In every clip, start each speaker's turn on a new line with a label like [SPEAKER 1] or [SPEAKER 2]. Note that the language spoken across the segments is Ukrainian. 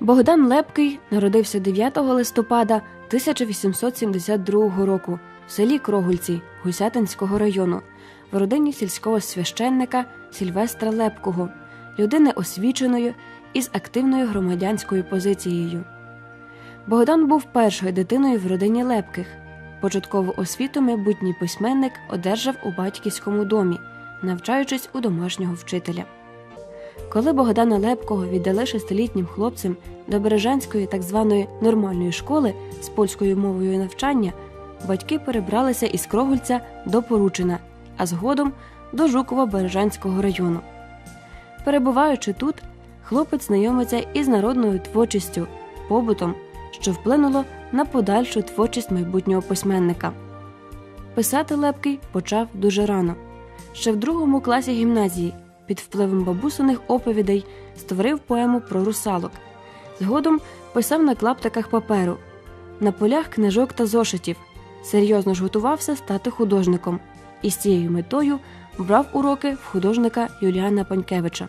[SPEAKER 1] Богдан Лепкий народився 9 листопада 1872 року в селі Крогульці Гусятинського району в родині сільського священника Сільвестра Лепкого, людини освіченої із активною громадянською позицією. Богдан був першою дитиною в родині Лепких. Початкову освіту майбутній письменник одержав у батьківському домі, навчаючись у домашнього вчителя. Коли Богдана Лепкого віддали шестилітнім хлопцем до Бережанської так званої нормальної школи з польською мовою навчання, батьки перебралися із Крогульця до Поручина, а згодом до Жукова Бережанського району. Перебуваючи тут, хлопець знайомиться із народною творчістю, побутом, що вплинуло на подальшу творчість майбутнього письменника. Писати Лепкий почав дуже рано. Ще в другому класі гімназії під впливом бабусиних оповідей створив поему про русалок. Згодом писав на клаптиках паперу, на полях книжок та зошитів. Серйозно ж готувався стати художником і з цією метою брав уроки в художника Юліана Панькевича.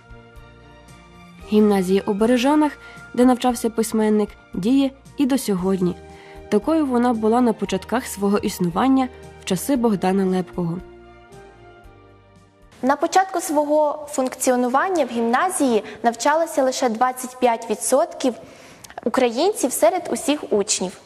[SPEAKER 1] Гімназія у Бережанах, де навчався письменник, діє і до сьогодні. Такою вона була на початках свого існування в часи Богдана Лепкого.
[SPEAKER 2] На початку свого функціонування в гімназії навчалося лише 25% українців серед усіх учнів.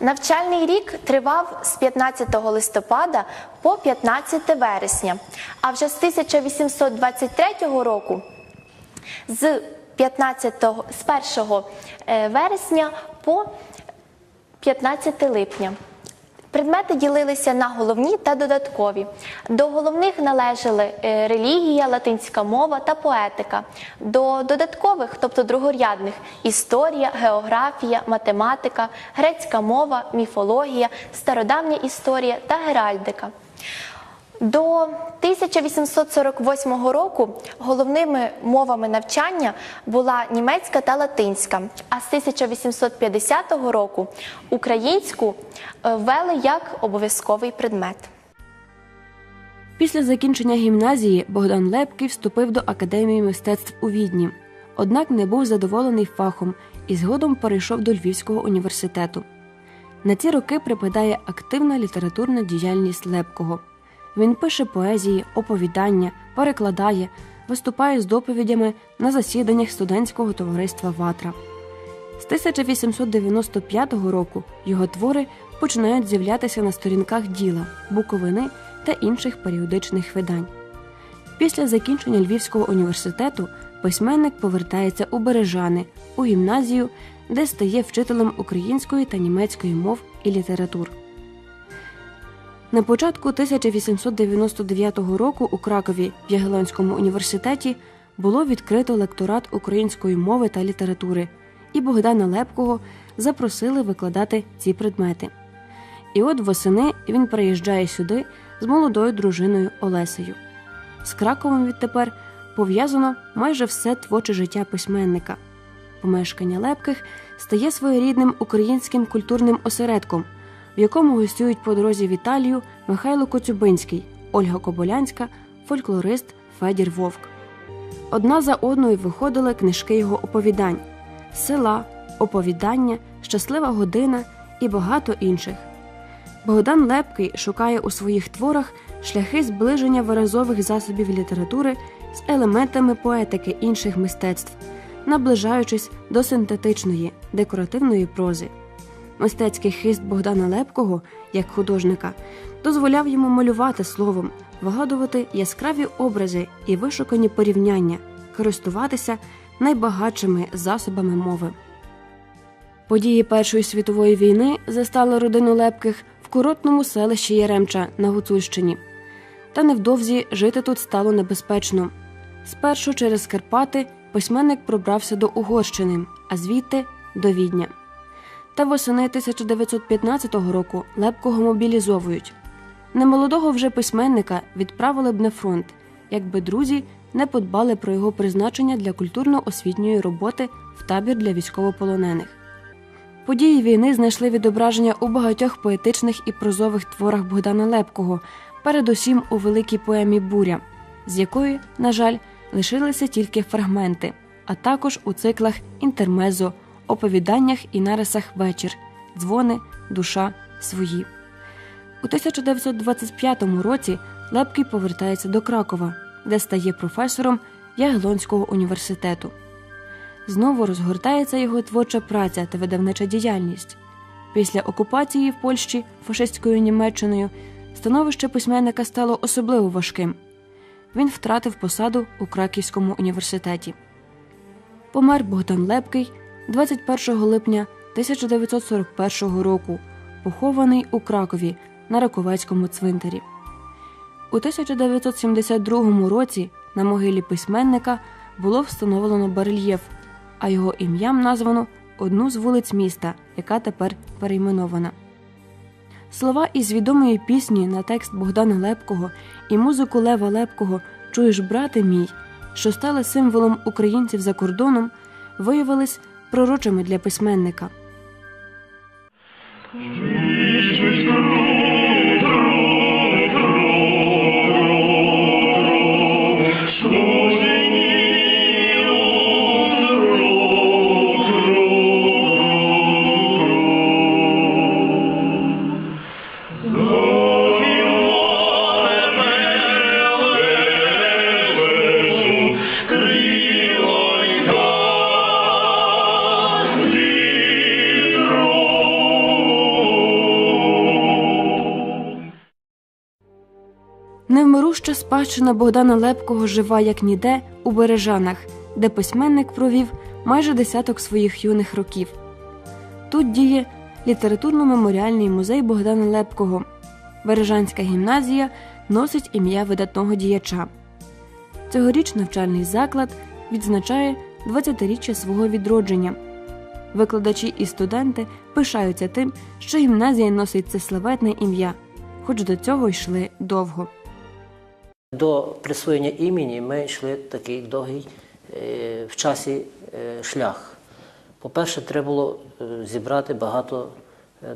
[SPEAKER 2] Навчальний рік тривав з 15 листопада по 15 вересня, а вже з 1823 року з 15 з 1 е, вересня по 15 липня. Предмети ділилися на головні та додаткові. До головних належали е, релігія, латинська мова та поетика. До додаткових, тобто другорядних, історія, географія, математика, грецька мова, міфологія, стародавня історія та геральдика. До 1848 року головними мовами навчання була німецька та латинська, а з 1850 року українську е, ввели як обов'язковий предмет.
[SPEAKER 1] Після закінчення гімназії Богдан Лепкий вступив до Академії мистецтв у Відні, однак не був задоволений фахом і згодом перейшов до Львівського університету. На ці роки припадає активна літературна діяльність Лепкого. Він пише поезії, оповідання, перекладає, виступає з доповідями на засіданнях студентського товариства Ватра. З 1895 року його твори починають з'являтися на сторінках діла, буковини та інших періодичних видань. Після закінчення Львівського університету письменник повертається у Бережани, у гімназію, де стає вчителем української та німецької мов і літератур. На початку 1899 року у Кракові в Ягелонському університеті було відкрито лекторат української мови та літератури, і Богдана Лепкого запросили викладати ці предмети. І от восени він приїжджає сюди з молодою дружиною Олесею. З Краковом відтепер пов'язано майже все творче життя письменника. Помешкання Лепких стає своєрідним українським культурним осередком якому гостюють по дорозі в Італію Михайло Коцюбинський, Ольга Коболянська, фольклорист Федір Вовк. Одна за одною виходили книжки його оповідань села, оповідання, щаслива година і багато інших. Богдан Лепкий шукає у своїх творах шляхи зближення виразових засобів літератури з елементами поетики інших мистецтв, наближаючись до синтетичної, декоративної прози. Мистецький хист Богдана Лепкого як художника дозволяв йому малювати словом, вигадувати яскраві образи і вишукані порівняння, користуватися найбагатшими засобами мови. Події Першої світової війни застали родину Лепких в курортному селищі Яремча на Гуцульщині. Та невдовзі жити тут стало небезпечно. Спершу через Карпати письменник пробрався до Угорщини, а звідти до Відня. Та восени 1915 року Лепкого мобілізовують. Немолодого вже письменника відправили б на фронт, якби друзі не подбали про його призначення для культурно-освітньої роботи в табір для військовополонених. Події війни знайшли відображення у багатьох поетичних і прозових творах Богдана Лепкого, передусім у великій поемі Буря, з якої, на жаль, лишилися тільки фрагменти, а також у циклах інтермезо, оповіданнях і нарисах вечір, дзвони, душа, свої. У 1925 році Лепкий повертається до Кракова, де стає професором Ягелонського університету. Знову розгортається його творча праця та видавнича діяльність. Після окупації в Польщі фашистською Німеччиною становище письменника стало особливо важким. Він втратив посаду у Краківському університеті. Помер Богдан Лепкий 21 липня 1941 року, похований у Кракові на Раковецькому цвинтарі. У 1972 році на могилі письменника було встановлено барельєф, а його ім'ям названо одну з вулиць міста, яка тепер перейменована. Слова із відомої пісні на текст Богдана Лепкого і музику Лева Лепкого Чуєш, брате мій, що стали символом українців за кордоном, виявились пророчими для письменника. Невмируща спадщина Богдана Лепкого жива як ніде у Бережанах, де письменник провів майже десяток своїх юних років. Тут діє літературно-меморіальний музей Богдана Лепкого. Бережанська гімназія носить ім'я видатного діяча. Цьогоріч навчальний заклад відзначає 20-річчя свого відродження. Викладачі і студенти пишаються тим, що гімназія носить це славетне ім'я, хоч до цього йшли довго.
[SPEAKER 3] До присвоєння імені ми йшли такий довгий е, в часі е, шлях. По-перше, треба було е, зібрати багато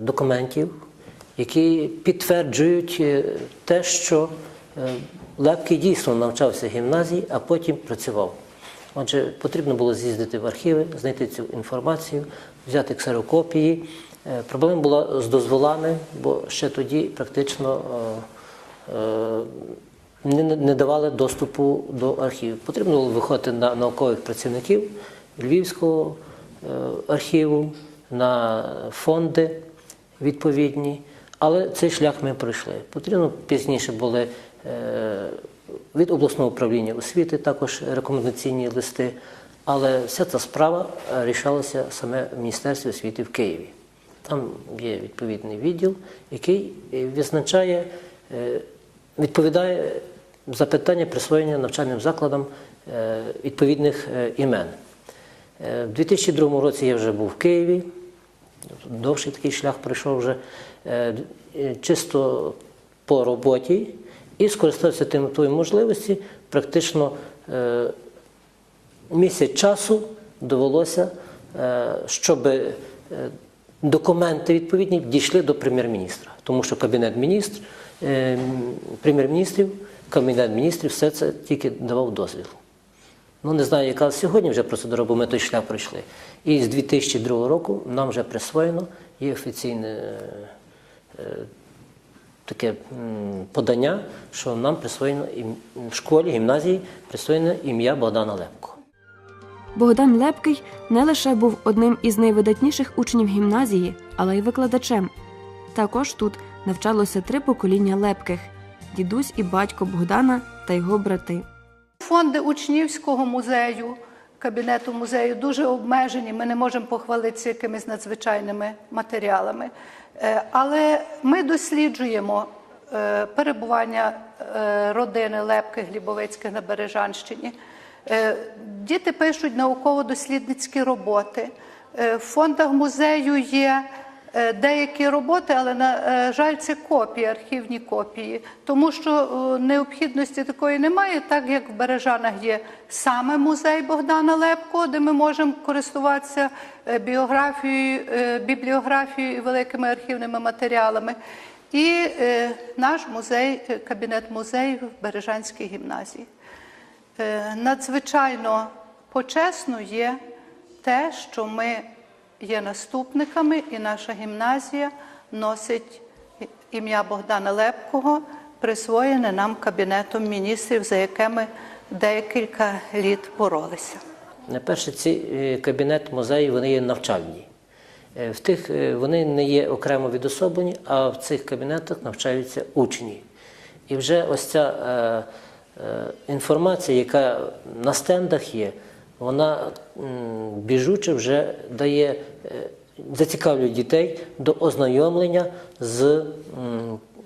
[SPEAKER 3] документів, які підтверджують те, що Лепкий дійсно навчався в гімназії, а потім працював. Отже, потрібно було з'їздити в архіви, знайти цю інформацію, взяти ксерокопії. Проблема була з дозволами, бо ще тоді практично не, не давали доступу до архівів. Потрібно було виходити на наукових працівників Львівського е, архіву, на фонди відповідні. Але цей шлях ми пройшли. Потрібно пізніше були е, від обласного управління освіти також рекомендаційні листи. Але вся ця справа е, рішалася саме в Міністерстві освіти в Києві. Там є відповідний відділ, який визначає, відповідає за питання присвоєння навчальним закладам е, відповідних е, імен. Е, В 2002 році я вже був в Києві, довший такий шлях пройшов вже чисто по роботі і скористався тим тої можливості. Практично місяць часу довелося, щоб документи відповідні дійшли до прем'єр-міністра, тому що кабінет міністр, прем'єр-міністрів, кабінет міністрів все це тільки давав дозвіл. Ну, не знаю, яка сьогодні вже процедура, бо ми той шлях пройшли. І з 2002 року нам вже присвоєно є офіційне е, е, таке подання, що нам присвоєно в школі, гімназії присвоєно ім'я Богдана Лепко.
[SPEAKER 1] Богдан Лепкий не лише був одним із найвидатніших учнів гімназії, але й викладачем. Також тут навчалося три покоління Лепких дідусь і батько Богдана та його брати.
[SPEAKER 4] Фонди учнівського музею, кабінету музею дуже обмежені. Ми не можемо похвалитися якимись надзвичайними матеріалами. Е, Але ми досліджуємо е, перебування е, родини Лепких Глібовицьких на Бережанщині. Діти пишуть науково-дослідницькі роботи. В фондах музею є деякі роботи, але на е, жаль, це копії, архівні копії, тому що е, необхідності такої немає, так як в Бережанах є саме музей Богдана Лепко, де ми можемо користуватися е, біографією, е, бібліографією і великими архівними матеріалами. І е, наш музей, е, кабінет музею в Бережанській гімназії. Е, Надзвичайно Почесно є те, що ми є наступниками, і наша гімназія носить ім'я Богдана Лепкого, присвоєне нам Кабінетом міністрів, за яке ми декілька літ боролися.
[SPEAKER 3] Найперше, ці е, кабінет музеї вони є навчальні. Е, В тих е, вони не є окремо відособлені, а в цих кабінетах навчаються учні. І вже ось ця е, е, інформація, яка на стендах є, вона біжуче вже дає, е, зацікавлює дітей до ознайомлення з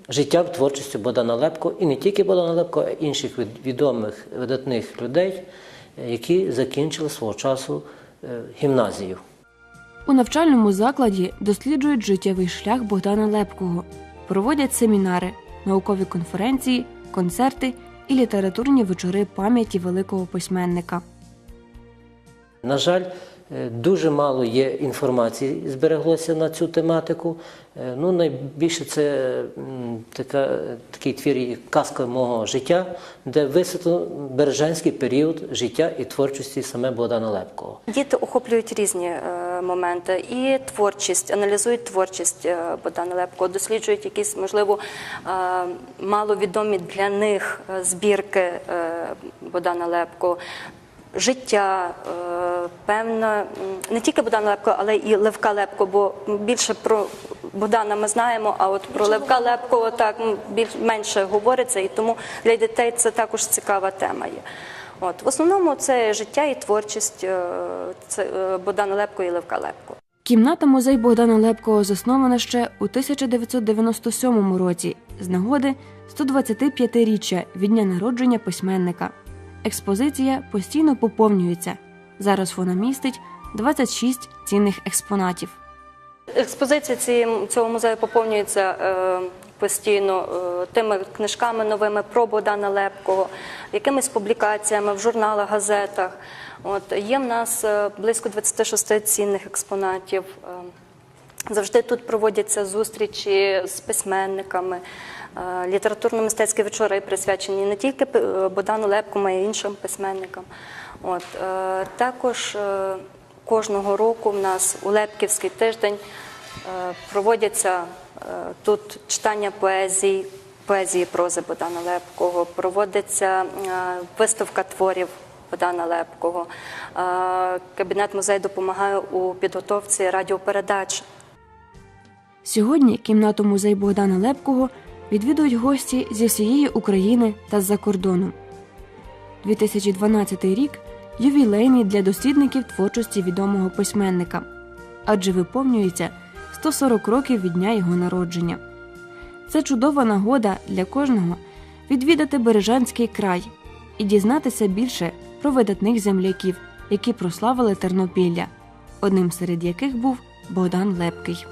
[SPEAKER 3] життям творчістю Богдана Лепко, і не тільки Богдана Лепко, а й інших від- відомих видатних людей, які закінчили свого часу е, гімназію.
[SPEAKER 1] У навчальному закладі досліджують життєвий шлях Богдана Лепкого, проводять семінари, наукові конференції, концерти і літературні вечори пам'яті великого письменника.
[SPEAKER 3] На жаль, е, дуже мало є інформації збереглося на цю тематику. Е, Ну, найбільше це така, такий твір казка мого життя, де висвітлено бережанський період життя і творчості саме Богдана Лепкого.
[SPEAKER 5] Діти охоплюють різні е, моменти і творчість, аналізують творчість Богдана Лепко, досліджують якісь, можливо, маловідомі для них збірки Богдана Лепко. Життя, е, певно, не тільки Богдана Лепко, але і Левка Лепко, бо більше про Богдана ми знаємо, а от про Левка Лепко так більш менше говориться, і тому для дітей це також цікава тема є. От в основному це життя і творчість е, це е, Богдана Лепко і Левка Лепко.
[SPEAKER 1] Кімната музей Богдана Лепкого заснована ще у 1997 році з нагоди 125-річчя від дня народження письменника. Експозиція постійно поповнюється. Зараз вона містить 26 цінних експонатів.
[SPEAKER 5] Експозиція цього музею поповнюється е, постійно е, тими книжками новими про Богдана Лепкого, якимись публікаціями в журналах, газетах. Є в нас е, близько 26 цінних експонатів. Завжди тут проводяться зустрічі з письменниками. Е, Літературно-мистецькі вечори присвячені не тільки е, Богдану Лепкому, а й іншим письменникам. От, е, також кожного року в нас у Лепківський тиждень проводяться тут читання поезій, поезії прози Богдана Лепкого, проводиться виставка творів Богдана Лепкого. Кабінет музею допомагає у підготовці радіопередач
[SPEAKER 1] Сьогодні кімнату музей Богдана Лепкого відвідують гості зі всієї України та з-за кордону. 2012 рік ювілейний для дослідників творчості відомого письменника, адже виповнюється 140 років від дня його народження. Це чудова нагода для кожного відвідати Бережанський край і дізнатися більше про видатних земляків, які прославили Тернопілля, одним серед яких був Богдан Лепкий.